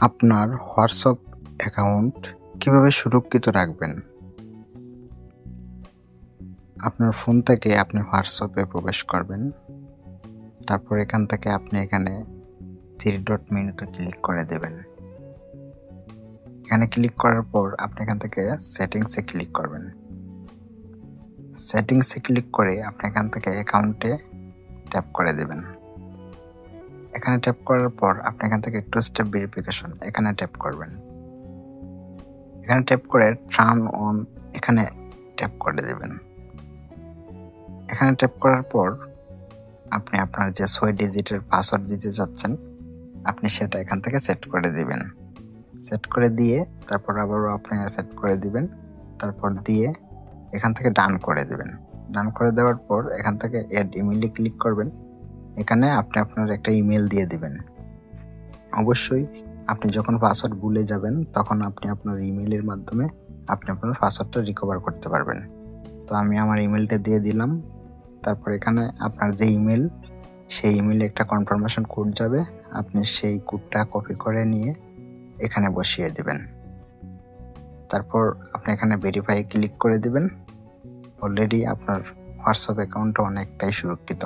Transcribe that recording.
আপনার WhatsApp account কীভাবে সুরক্ষিত রাখবেন? আপনার ফোন থেকে আপনি হোয়াটসঅ্যাপে প্রবেশ করবেন। তারপর এখান থেকে আপনি এখানে থ্রি ডট মেনুতে ক্লিক করে দেবেন। এখানে ক্লিক করার পর আপনি এখান থেকে সেটিংসে ক্লিক করবেন। সেটিংসে ক্লিক করে আপনি এখান থেকে অ্যাকাউন্টে ট্যাপ করে দেবেন। এখানে ট্যাপ করার পর আপনি এখান থেকে টু স্টেপ ভেরিফিকেশন এখানে ট্যাপ করবেন। এখানে ট্যাপ করে ট্রান অন এখানে ট্যাপ করে দেবেন। এখানে ট্যাপ করার পর আপনি আপনার যে ছয় ডিজিটের পাসওয়ার্ড দিতে চাচ্ছেন আপনি সেটা এখান থেকে সেট করে দিবেন। সেট করে দিয়ে তারপর আবারও আপনি সেট করে দিবেন, তারপর দিয়ে এখান থেকে ডান করে দিবেন। ডান করে দেওয়ার পর এখান থেকে অ্যাড ইমেইলে ক্লিক করবেন। এখানে আপনি আপনার একটা ইমেল দিয়ে দিবেন। অবশ্যই আপনি যখন পাসওয়ার্ড ভুলে যাবেন, তখন আপনি আপনার ইমেলের মাধ্যমে আপনি আপনার পাসওয়ার্ডটা রিকভার করতে পারবেন। তো আমি আমার ইমেলটা দিয়ে দিলাম। তারপর এখানে আপনার যে ইমেল সেই ইমেলে একটা কনফার্মেশন কোড যাবে। আপনি সেই কোডটা কপি করে নিয়ে এখানে বসিয়ে দেবেন। তারপর আপনি এখানে ভেরিফাই ক্লিক করে দেবেন। অলরেডি আপনার হোয়াটসঅ্যাপ অ্যাকাউন্টটা অনেকটাই সুরক্ষিত।